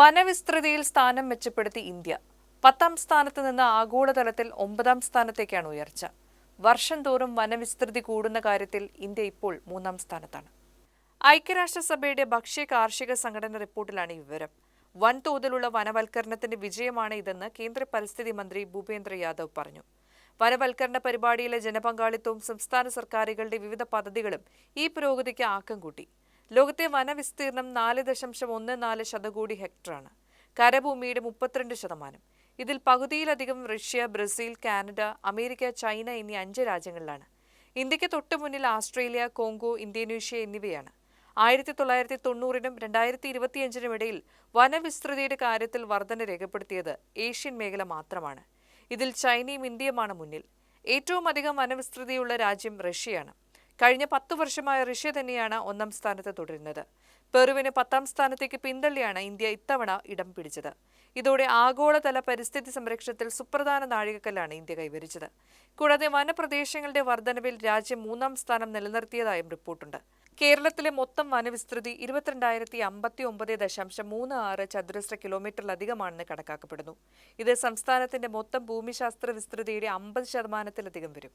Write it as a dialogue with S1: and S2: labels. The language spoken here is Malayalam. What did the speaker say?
S1: വനവിസ്തൃതിയിൽ സ്ഥാനം മെച്ചപ്പെടുത്തി ഇന്ത്യ. പത്താം സ്ഥാനത്ത് നിന്ന് ആഗോളതലത്തിൽ ഒമ്പതാം സ്ഥാനത്തേക്കാണ് ഉയർച്ച. വർഷം തോറും വനവിസ്തൃതി കൂടുന്ന കാര്യത്തിൽ ഇന്ത്യ ഇപ്പോൾ മൂന്നാം സ്ഥാനത്താണ്. ഐക്യരാഷ്ട്രസഭയുടെ ഭക്ഷ്യ കാർഷിക സംഘടന റിപ്പോർട്ടിലാണ് വിവരം. വൻതോതിലുള്ള വനവൽക്കരണത്തിന്റെ വിജയമാണ് ഇതെന്ന് കേന്ദ്ര പരിസ്ഥിതി മന്ത്രി ഭൂപേന്ദ്ര യാദവ് പറഞ്ഞു. വനവൽക്കരണ പരിപാടിയിലെ ജനപങ്കാളിത്തവും സംസ്ഥാന സർക്കാരുകളുടെ വിവിധ പദ്ധതികളും ഈ പുരോഗതിക്ക് ആക്കം കൂട്ടി. ലോകത്തെ വനവിസ്തീർണം നാല് ദശാംശം ഒന്ന് നാല് ശതകോടി ഹെക്ടറാണ്. കരഭൂമിയുടെ മുപ്പത്തിരണ്ട് ശതമാനം. ഇതിൽ പകുതിയിലധികം Russia Brazil Canada America China എന്നീ അഞ്ച് രാജ്യങ്ങളിലാണ്. ഇന്ത്യയ്ക്ക് തൊട്ടു മുന്നിൽ ആസ്ട്രേലിയ കോങ്കോ ഇന്തോനേഷ്യ എന്നിവയാണ്. ആയിരത്തി തൊള്ളായിരത്തി തൊണ്ണൂറിനും രണ്ടായിരത്തി ഇരുപത്തിയഞ്ചിനും ഇടയിൽ വനവിസ്തൃതിയുടെ കാര്യത്തിൽ വർധന രേഖപ്പെടുത്തിയത് ഏഷ്യൻ മേഖല മാത്രമാണ്. ഇതിൽ ചൈനയും ഇന്ത്യയുമാണ് മുന്നിൽ. ഏറ്റവും അധികം വനവിസ്തൃതിയുള്ള രാജ്യം റഷ്യയാണ്. കഴിഞ്ഞ പത്തു വർഷമായ റഷ്യ തന്നെയാണ് ഒന്നാം സ്ഥാനത്ത് തുടരുന്നത്. പെറുവിന് പത്താം സ്ഥാനത്തേക്ക് പിന്തള്ളിയാണ് ഇന്ത്യ ഇത്തവണ ഇടം പിടിച്ചത്. ഇതോടെ ആഗോളതല പരിസ്ഥിതി സംരക്ഷണത്തിൽ സുപ്രധാന നാഴികക്കല്ലാണ് ഇന്ത്യ കൈവരിച്ചത്. കൂടാതെ വനപ്രദേശങ്ങളുടെ വർധനവിൽ രാജ്യം മൂന്നാം സ്ഥാനം നിലനിർത്തിയതായും റിപ്പോർട്ടുണ്ട്. കേരളത്തിലെ മൊത്തം വനവിസ്തൃതി ഇരുപത്തിരണ്ടായിരത്തി അമ്പത്തി ഒമ്പത് ദശാംശം മൂന്ന് ആറ് ചതുരശ്ര കിലോമീറ്ററിലധികമാണെന്ന് കണക്കാക്കപ്പെടുന്നു. ഇത് സംസ്ഥാനത്തിന്റെ മൊത്തം ഭൂമിശാസ്ത്ര വിസ്തൃതിയുടെ അമ്പത് ശതമാനത്തിലധികം വരും.